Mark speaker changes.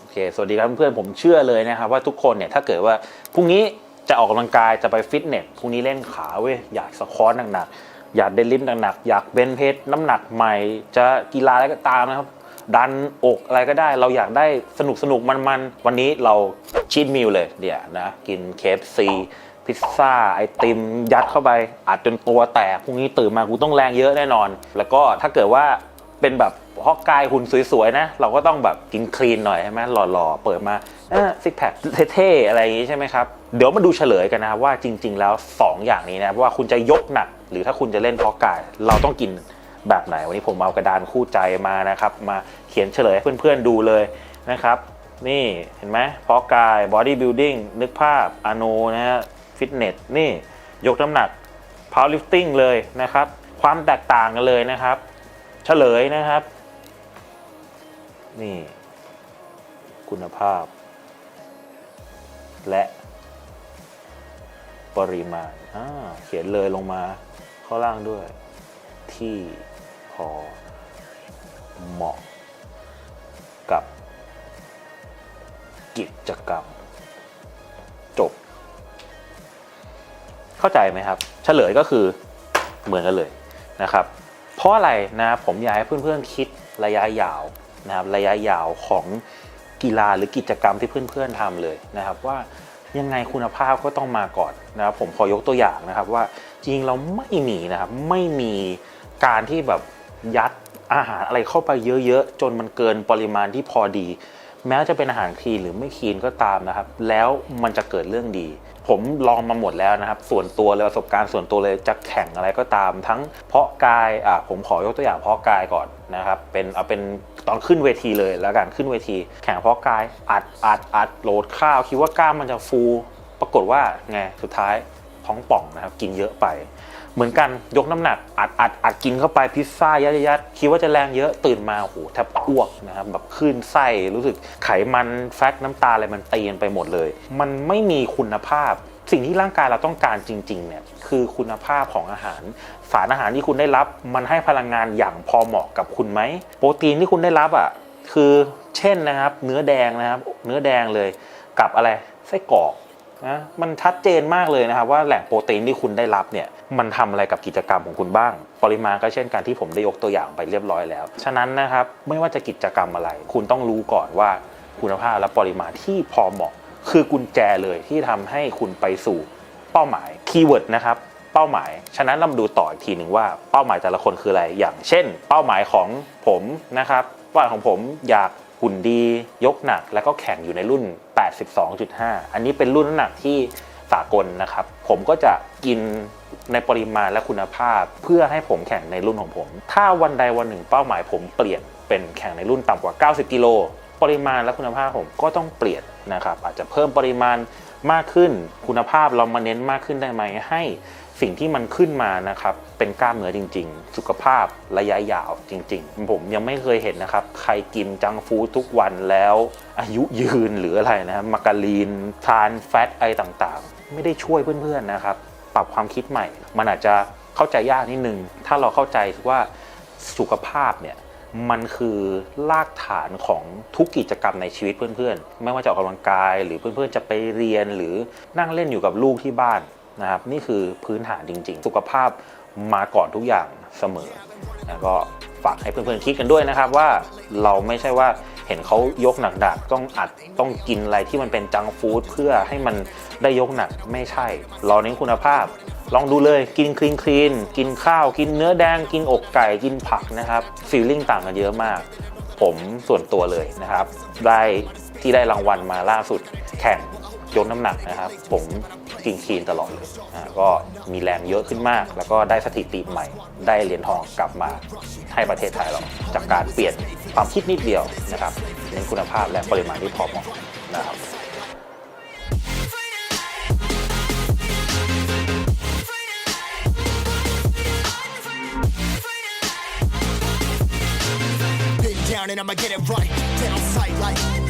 Speaker 1: โอเค สวัสดีครับเพื่อนผมเชื่อเลยนะครับว่าทุกคนเนี่ยถ้าเกิดว่าพรุ่งนี้จะออกกำลังกายจะไปฟิตเนสพรุ่งนี้เล่นขาเว้ยอยากสควอตหนักๆอยากเดนลิฟต์หนักๆอยากเบนเพสน้ำหนักใหม่ จะกีฬาอะไรก็ตามนะครับ ดันอกอะไรก็ได้ เราอยากได้สนุกสนุกมันๆ วันนี้เราชีทมิลเลยเดี๋ยนะกินเคฟซีพิซซ่าไอติมยัดเข้าไปอัดจนตัวแตกพรุ่งนี้ตื่นมากูต้องแรงเยอะแน่นอน แล้วก็ถ้าเกิดว่า เป็นแบบฮอกกายหุ่นสวยๆนะ เราก็ต้องแบบกินคลีนหน่อยใช่ไหมหล่อๆ เปิดมาซิกแพคเท่ๆอะไรอย่างงี้ใช่ไหมครับเดี๋ยวมาดูเฉลยกันนะครับว่าจริง ๆ แล้ว 2 อย่างนี้นะว่าคุณจะยกหนัก หรือถ้าคุณจะเล่นฮอกกายเราต้องกินแบบไหน วันนี้ผมเอากระดานคู่ใจมานะครับ มาเขียนเฉลยให้เพื่อนๆดูเลยนะครับ นี่เห็นไหมเพาะกายบอดี้บิ l ดิ้งนึกภาพอาโนนะฮะฟิตเนสนี่ยกน้ำหนัก powerlifting เลยนะครับความแตกต่างกันเลยนะครับ เฉลยนะครับ นี่ คุณภาพ และ ปริมาณอ่าเขียนเลยลงมาข้างล่างด้วย ที่พอเหมาะกับ กิจกรรม จบ เข้าใจไหมครับ เฉลยก็คือเหมือนกันเลยนะครับ เพราะอะไรนะผมอยากให้เพื่อนๆคิดระยะยาวนะครับระยะยาวของกีฬาหรือกิจกรรมที่เพื่อนๆทำเลยนะครับว่ายังไงคุณภาพก็ต้องมาก่อนนะครับผมขอยกตัวอย่างนะครับว่าจริงเราไม่มีนะครับไม่มีการที่แบบยัดอาหารอะไรเข้าไปเยอะๆ จนมันเกินปริมาณที่พอดี แม้จะเป็นอาหารคลีนหรือไม่คลีนก็ตามนะครับ แล้วมันจะเกิดเรื่องดี ผมลองมาหมดแล้วนะครับ ส่วนตัวเลยประสบการณ์ส่วนตัวเลยจะแข่งอะไรก็ตาม ทั้งเพาะกายอะผมขอยกตัวอย่างเพาะกายก่อนนะครับเป็นเอาเป็นตอนขึ้นเวทีเลยแล้วกันขึ้นเวที แข่งเพาะกายอัดอัดอัดโหลดข้าวคิดว่ากล้ามมันจะฟู ปรากฏว่าไงสุดท้ายท้องป่องนะครับ กินเยอะไป เหมือนกันยกน้ำหนักอัดอัดอัดกินเข้าไปพิซซ่ายัดยัดคิดว่าจะแรงเยอะตื่นมาโอ้โหแทบอ้วกนะครับแบบขึ้นไส้รู้สึกไขมันแฟตน้ำตาอะไรมันเตีกันไปหมดเลย มันไม่มีคุณภาพ สิ่งที่ร่างกายเราต้องการจริงๆเนี่ยคือคุณภาพของอาหาร สารอาหารที่คุณได้รับมันให้พลังงานอย่างพอเหมาะกับคุณไหมโปรตีนที่คุณได้รับอะคือเช่นนะครับ เนื้อแดงนะครับ เนื้อแดงเลยกับอะไรไส้กรอกนะมันชัดเจนมากเลยนะครับว่าแหล่งโปรตีนที่คุณได้รับเนี่ยมันทำอะไรกับกิจกรรมของคุณบ้าง ปริมาณก็เช่นการที่ผมได้ยกตัวอย่างไปเรียบร้อยแล้ว ฉะนั้นนะครับไม่ว่าจะกิจกรรมอะไร คุณต้องรู้ก่อนว่าคุณภาพและปริมาณที่พอเหมาะ คือกุญแจเลยที่ทำให้คุณไปสู่เป้าหมายคีย์เวิร์ดนะครับเป้าหมาย ฉะนั้นเรามาดูต่ออีกทีหนึ่งว่าเป้าหมายแต่ละคนคืออะไร อย่างเช่น เป้าหมายของผมนะครับเป้าของผมอยากหุ่นดี ยกหนัก แล้วก็แข่งอยู่ในรุ่น 82.5 อันนี้เป็นรุ่นน้ำหนักที่ สากลนะครับ ผมก็จะกินในปริมาณและคุณภาพเพื่อให้ผมแข่งในรุ่นของผม ถ้าวันใดวันหนึ่งเป้าหมายผมเปลี่ยนเป็นแข่งในรุ่นต่ำกว่า 90 กิโล ปริมาณและคุณภาพผมก็ต้องเปลี่ยนนะครับ อาจจะเพิ่มปริมาณ มากขึ้น คุณภาพเรามาเน้นมากขึ้นได้ไหมให้สิ่งที่มันขึ้นมานะครับเป็นกล้ามเนื้อจริง ๆ สุขภาพระยะยาวจริง ๆ ผมยังไม่เคยเห็นนะครับ ใครกินจังฟู้ดทุกวันแล้วอายุยืนหรืออะไรนะครับมาการีน ทานแฟตอะไรต่างๆ ไม่ได้ช่วยเพื่อนๆนะครับ ปรับความคิดใหม่ มันอาจจะเข้าใจยากนิดนึง ถ้าเราเข้าใจว่าสุขภาพเนี่ย มันคือรากฐานของทุกกิจกรรมในชีวิตเพื่อนๆ ไม่ว่าจะออกกำลังกาย หรือเพื่อนๆจะไปเรียนหรือนั่งเล่นอยู่กับลูกที่บ้านนะครับ นี่คือพื้นฐานจริง ๆ สุขภาพมาก่อนทุกอย่างเสมอแล้วก็ฝากให้เพื่อนๆคิดกันด้วยนะครับว่าเราไม่ใช่ว่าเห็นเขายกหนักๆต้องอัดต้องกินอะไรที่มันเป็นจังฟู้ดเพื่อให้มันได้ยกหนักไม่ใช่ เราเน้นคุณภาพ ลองดูเลยกินคลีนคลีนกินข้าว กินเนื้อแดง กินอกไก่กินผักนะครับฟีลลิ่งต่างกันเยอะมาก ผมส่วนตัวเลยนะครับได้ที่ได้รางวัลมาล่าสุดแข่งยกน้ำหนักนะครับ ผมกินคลีนตลอดเลยก็มีแรงเยอะขึ้นมาก แล้วก็ได้สถิติใหม่ ได้เหรียญทองกลับมาให้ประเทศไทยเราจากการเปลี่ยนความคิดนิดเดียวนะครับเน้นคุณภาพและปริมาณที่พอเหมาะนะครับ
Speaker 2: and I'ma get it right. Dead on sight like